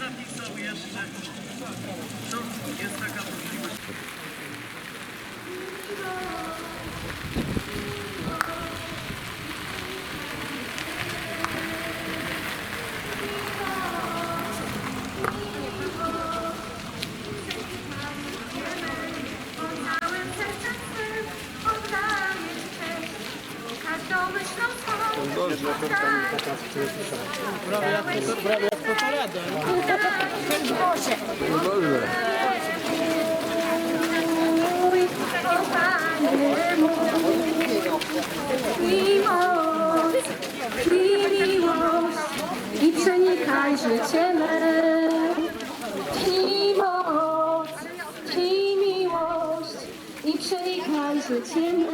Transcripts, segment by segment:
jeszcze przód, jest taka możliwość. Miłość i przenikaj życie me. Ci miłość i przenikaj życie me,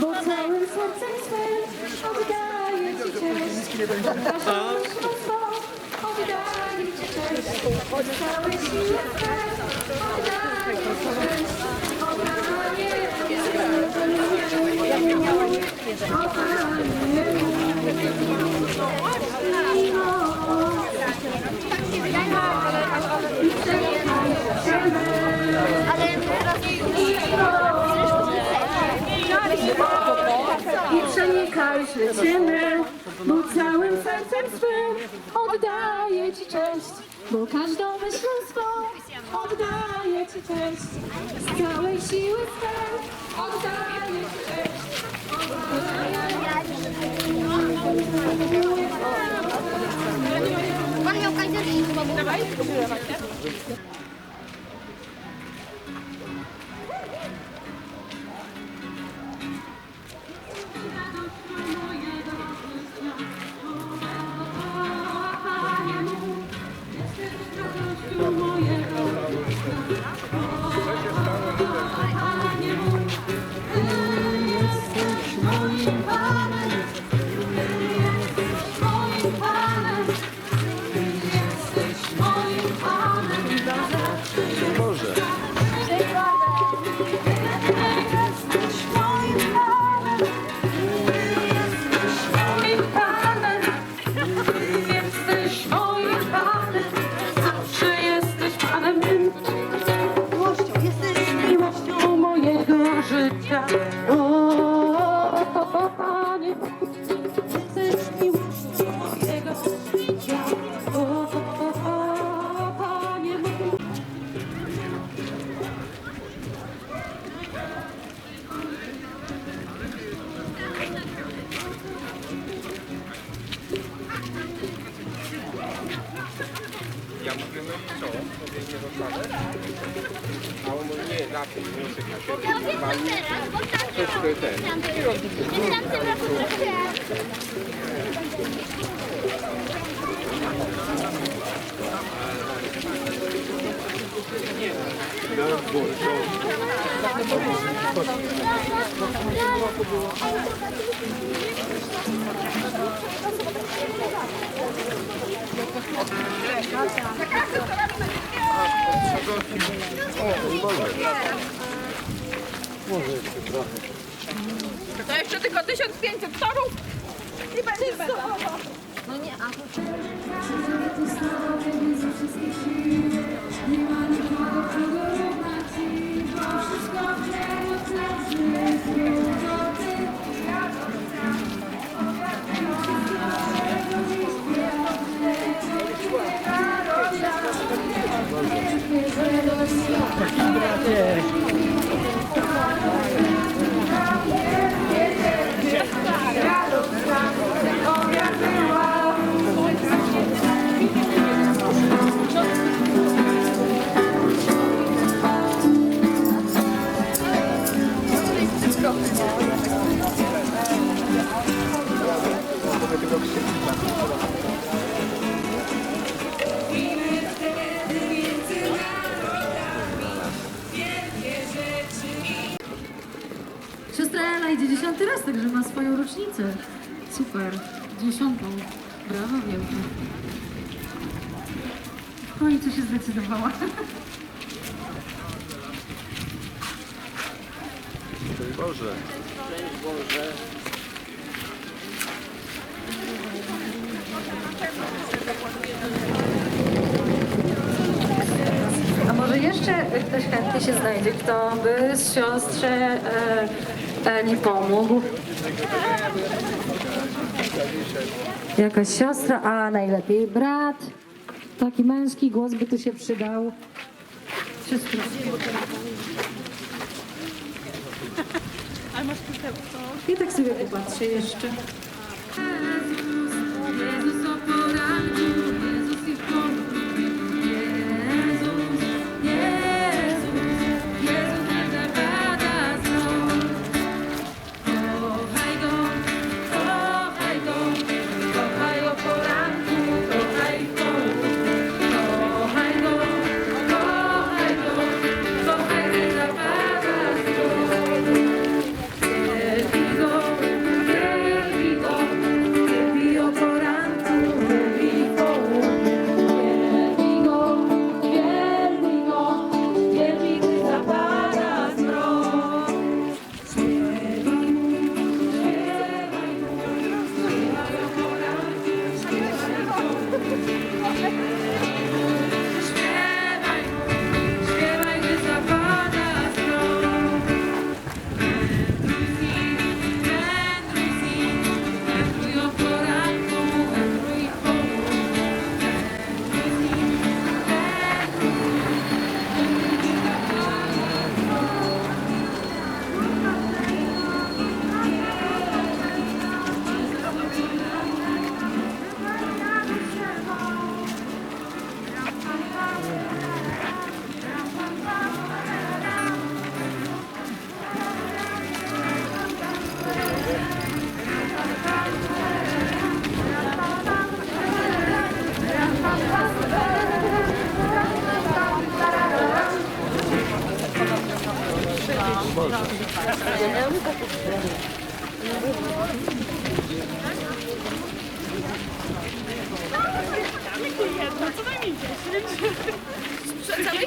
bo całym sercem swym oddaję Ci cześć. Każdą myślą swą oddaję Ci cześć. Całe siły swe oddaję Ci cześć. I przenikaj życie me, bo całym sercem swym oddaję Ci cześć, bo każdą myślą swą oddaję Ci cześć, z całej siły swej oddaję Ci cześć. Pan miał był. Napisz wniosek na siebie. Tak Coś ty ten. Myślałam, To jeszcze tylko 1500 torów i będzie meta. Nie ma nikogo, kto wszystko przed nas jest Siostra Ela idzie dziesiąty raz, także ma swoją rocznicę. Super, dziesiątą. Brawo wielkie. W końcu się zdecydowała. Szczęść Boże. ktoś chętnie się znajdzie, kto by z siostrze e, Eli pomógł. Jakaś siostra, a najlepiej brat. Taki męski głos by tu się przydał. I tak sobie popatrzę jeszcze. Jezus Jezus Boże. Co najmniej tam idzie? Sprzedzamy